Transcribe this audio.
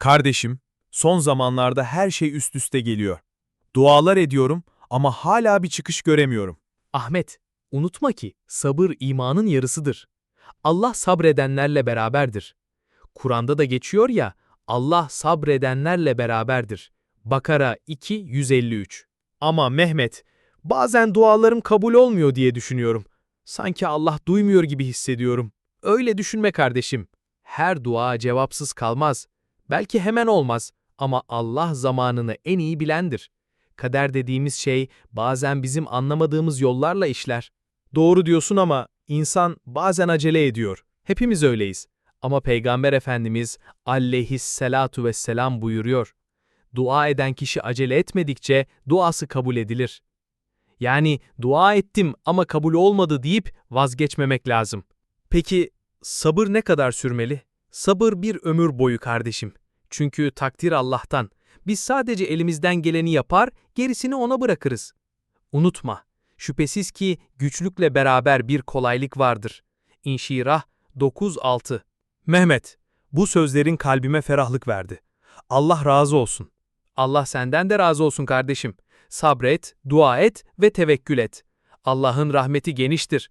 Kardeşim, son zamanlarda her şey üst üste geliyor. Dualar ediyorum ama hala bir çıkış göremiyorum. Ahmet, unutma ki sabır imanın yarısıdır. Allah sabredenlerle beraberdir. Kur'an'da da geçiyor ya, Allah sabredenlerle beraberdir. Bakara 2 153. Ama Mehmet, bazen dualarım kabul olmuyor diye düşünüyorum. Sanki Allah duymuyor gibi hissediyorum. Öyle düşünme kardeşim. Her dua cevapsız kalmaz. Belki hemen olmaz ama Allah zamanını en iyi bilendir. Kader dediğimiz şey bazen bizim anlamadığımız yollarla işler. Doğru diyorsun ama insan bazen acele ediyor. Hepimiz öyleyiz. Ama Peygamber Efendimiz aleyhisselatu vesselam buyuruyor. Dua eden kişi acele etmedikçe duası kabul edilir. Yani dua ettim ama kabul olmadı deyip vazgeçmemek lazım. Peki sabır ne kadar sürmeli? Sabır bir ömür boyu kardeşim. Çünkü takdir Allah'tan. Biz sadece elimizden geleni yapar, gerisini ona bırakırız. Unutma, şüphesiz ki güçlükle beraber bir kolaylık vardır. İnşirah 9.6 Mehmet, bu sözlerin kalbime ferahlık verdi. Allah razı olsun. Allah senden de razı olsun kardeşim. Sabret, dua et ve tevekkül et. Allah'ın rahmeti geniştir.